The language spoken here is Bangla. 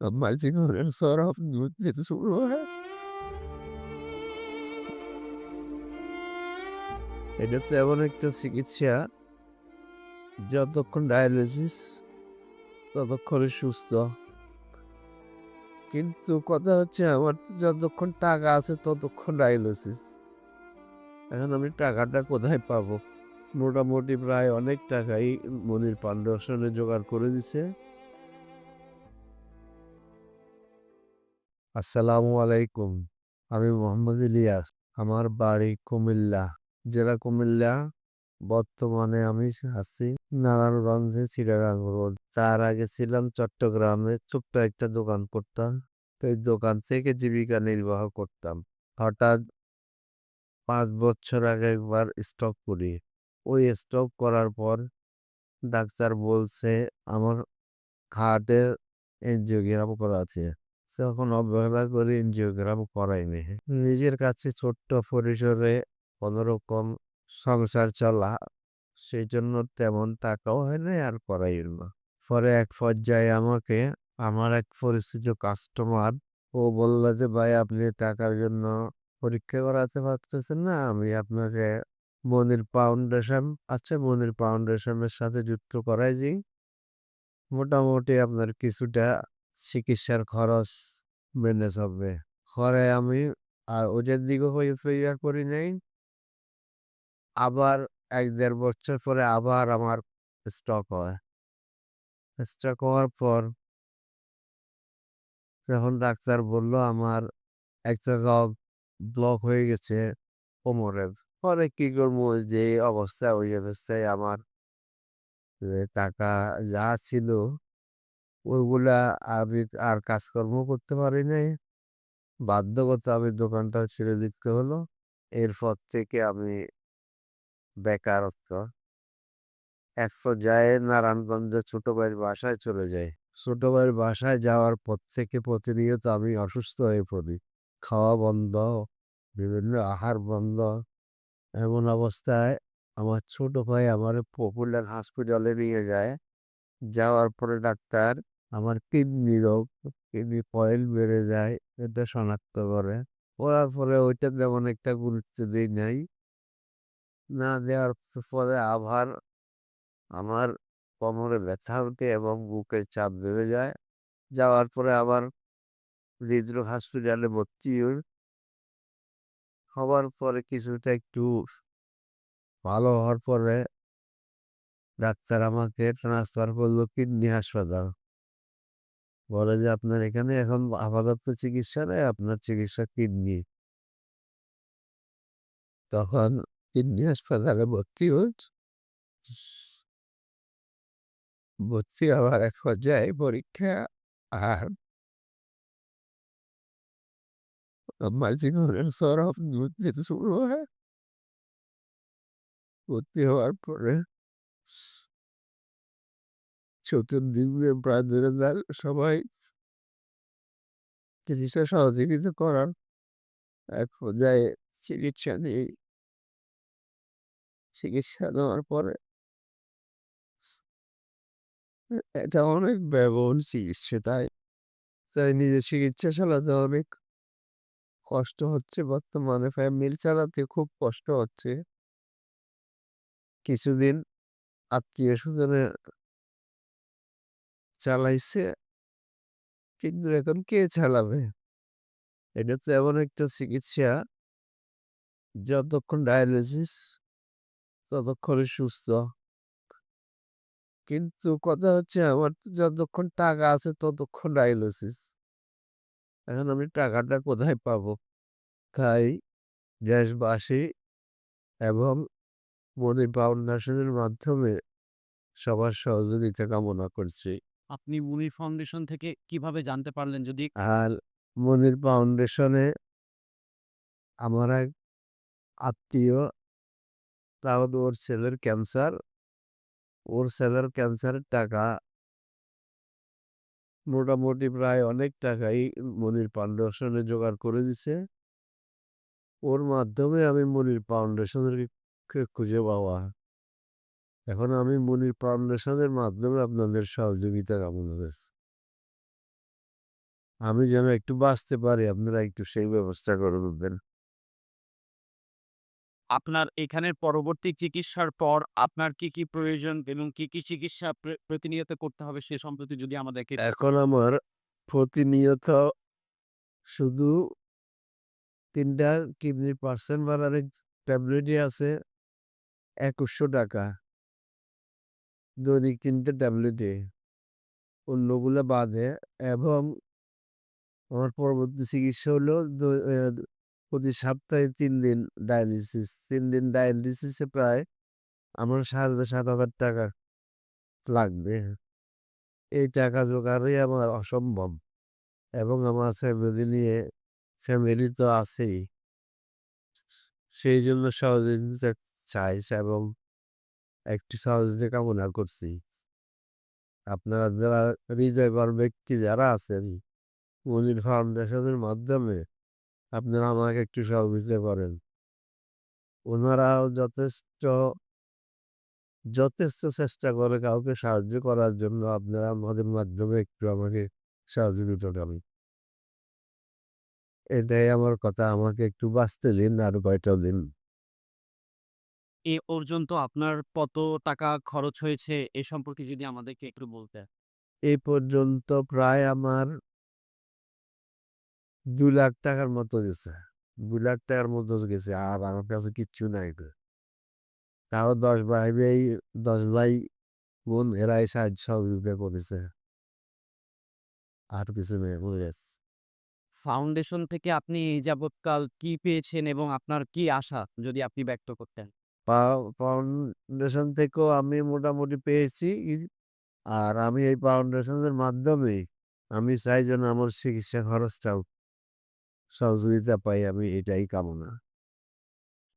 সরব দিতে শুরু হয় এটা তো এমন একটা চিকিৎসা যতক্ষণ ডায়ালিসিস ততক্ষণে সুস্থ কিন্তু কথা হচ্ছে আমার যতক্ষণ টাকা আছে ততক্ষণ ডায়ালিসিস এখন আমি টাকাটা কোথায় পাবো মোটামুটি প্রায় অনেক টাকাই মনির ফাউন্ডেশনে জোগাড় করে দিছে আসসালামু আলাইকুম। আমি মোহাম্মদ ইলিয়াস। আমার বাড়ি কুমিল্লা। জেলা কুমিল্লা। বর্তমানে আমি আছি নারায়ণগঞ্জে চিরাগাং রোড। তার আগে ছিলাম চট্টগ্রামে ছোট্ট একটা দোকান করতাম। তো এই দোকান থেকে জীবিকা নির্বাহ করতাম। হঠাৎ পাঁচ বছর আগে একবার স্টক করি। ওই স্টক করার পর ডাক্তার বলছে, আমার হার্টের এনজিওগ্রাম করা আছে। তখন অবহেলা করে এনজিওগ্রাম করাইনি নিজের কাছে ছোট্ট পরিসরে কোনোরকম সংসার চলা সেই জন্য তেমন টাকাও হয় না আর করাই না। পরে এক পর্যায়ে আমাকে, আমার এক পরিচিত কাস্টমার ও বলল যে, ভাই, আপনি টাকার জন্য পরীক্ষা করাতে পারতেছেন না। আমি আপনাকে মনির ফাউন্ডেশন আছে মনির ফাউন্ডেশনের সাথে যুক্ত করাই দিই। মোটামুটি আপনার কিছুটা চিকিৎসার খরচ ম্যানেজ হবে পরে আমি আর ওদের দিকে হয়েছে ইয়া করি নাই। আবার এক দেড় বছর পরে আবার আমার স্টক হয়। স্টক হওয়ার পর তখন ডাক্তার বলল, আমার এক জায়গা ব্লক হয়ে গেছে কোমরের। পরে কি করব? যে অবস্থা ওই অবস্থায় আমার টাকা যা ছিল ওইগুলা আমি আর কাজকর্ম করতে পারি নাই। বাধ্যগত আমি দোকানটা ছেড়ে দিতে হলো। এরপর থেকে আমি বেকারত্ব। এক পর্যায়ে নারায়ণগঞ্জে ছোট ভাইয়ের বাসায় চলে যাই। ছোট ভাইয়ের বাসায় যাওয়ার পর থেকে প্রতিনিয়ত আমি অসুস্থ হয়ে পড়ি। খাওয়া বন্ধ, বিভিন্ন আহার বন্ধ। এমন অবস্থায় আমার ছোট ভাই আমার পপুলার হসপিটালে নিয়ে যায়। যাওয়ার পরে ডাক্তার আমার কিডনি রোগ, কিডনি ফয়েল বেড়ে যায়, এটা শনাক্ত করে। করার পরে ওইটা তেমন একটা গুরুত্ব দিই নাই। না দেওয়ার পরে আবার আমার কোমরে ব্যথা ওঠে এবং বুকের চাপ বেড়ে যায়। যাওয়ার পরে আবার হৃদরোগ হসপিটালে ভর্তি হই। হওয়ার পরে কিছুটা একটু ভালো হওয়ার পরে ডাক্তার আমাকে ট্রান্সফার করল কিডনি হাসপাতাল। বলে যে, আপনার এখানে এখন আপাতত চিকিৎসা নেই, আপনার চিকিৎসা কিডনি। তখন কিডনি হাসপাতালে ভর্তি হই। ভর্তি হওয়ার এক পর্যায়ে পরীক্ষা আর দিতে শুরু হয়। ভর্তি হওয়ার পরে চতুর্দিকে সবাই চিকিৎসা সহযোগিতা করার এক পর্যায়ে চিকিৎসা নিয়ে চিকিৎসা নেওয়ার পরে এটা অনেক ব্যয়বহুল চিকিৎসা, তাই তাই নিজের চিকিৎসা চালাতে অনেক কষ্ট হচ্ছে বর্তমানে। ফ্যামিলি চালাতে খুব কষ্ট হচ্ছে। কিছুদিন আত্মীয় স্বজনে চালাইছে। কিন্তু এখন কে চালাবে? এটা তো এমন একটা চিকিৎসা। যতক্ষণ ডায়ালিসিস ততক্ষণে সুস্থ। কিন্তু কথা হচ্ছে আমার তো যতক্ষণ টাকা আছে, ততক্ষণ ডায়ালিসিস এখন আমি টাকাটা কোথায় পাবো? তাই দেশবাসী এবং মনি ফাউন্ডেশনের মাধ্যমে সবার সহযোগিতা কামনা করছি। আপনি মুনির ফাউন্ডেশন থেকে কীভাবে জানতে পারলেন যদি আর মনির ফাউন্ডেশনে আমার এক আত্মীয়, তাও ওর ছেলের ক্যান্সার। ওর ছেলের ক্যান্সারের টাকা মোটামুটি প্রায় অনেক টাকাই মনির ফাউন্ডেশনে জোগাড় করে দিছে। ওর মাধ্যমে আমি মনির ফাউন্ডেশনের খুঁজে পাওয়া এখন আমি মনির ফাউন্ডেশনের মাধ্যমে আপনাদের সহযোগিতা কামনা করছি আমি যেন একটু বাঁচতে পারি আপনারা একটু সেই ব্যবস্থা করে দিবেন। আপনার এখানের পরবর্তী চিকিৎসার পর আপনার কি, কি প্রয়োজন এবং কি, কি চিকিৎসা প্রতিনিয়ত করতে হবে সে সম্পর্কে যদি আমাদেরকে এখন আমার প্রতিনিয়ত শুধু ৩ টা কিডনির পার্সেন্ট বাড়ানোর ট্যাবলেটই আছে ৳২১০০ দৈনিক ৩ টা ট্যাবলেটে। অন্যগুলা বাদে এবং আমার পরবর্তী চিকিৎসা হলো প্রতি সপ্তাহে তিন দিন ডায়ালিসিস। তিন দিন ডায়ালিসিসে প্রায় আমার ৳৭,৫০০ লাগবে। এই টাকা জোগাড়ই আমার অসম্ভব এবং আমার ফ্যামিলি নিয়ে ফ্যামিলি তো আছেই। সেই জন্য সহযোগিতা চাই এবং একটু সহযোগিতা কামনা করছি। আপনারা যারা হৃদয়বান ব্যক্তি যারা আছেন, মনির ফাউন্ডেশনের মাধ্যমে আপনারা আমাকে একটু সহযোগিতা করেন। ওনারাও যথেষ্ট যথেষ্ট চেষ্টা করে কাউকে সাহায্য করার জন্য আপনারা আমাদের মাধ্যমে একটু আমাকে সহযোগিতা করেন। এটাই আমার কথা। আমাকে একটু বাঁচতে দিন আরও কয়টা দিন। এ পর্যন্ত আপনার কত টাকা খরচ হয়েছে এ সম্পর্কে যদি আমাদেরকে একটু বলতেন? এই পর্যন্ত প্রায় আমার ৳২,০০,০০০ র মতো গেছে। ৳২,০০,০০০ র মতো গেছে। আর আমার কাছে কিচ্ছু নাই তো। তাও ১০ ভাই ভাই ১০ ভাই বোন এরাই সাহায্য সহযোগিতা করেছে। আর কিছু নেই। ফাউন্ডেশন থেকে আপনি এই যাবৎকাল কি পেয়েছেন এবং আপনার কি আশা যদি আপনি ব্যক্ত করতেন? ফাউ ফাউন্ডেশন থেকেও আমি মোটামুটি পেয়েছি। আর আমি এই ফাউন্ডেশনের মাধ্যমে আমি চাই যেন আমার চিকিৎসা খরচটাও সহযোগিতা পাই, আমি এটাই কামনা।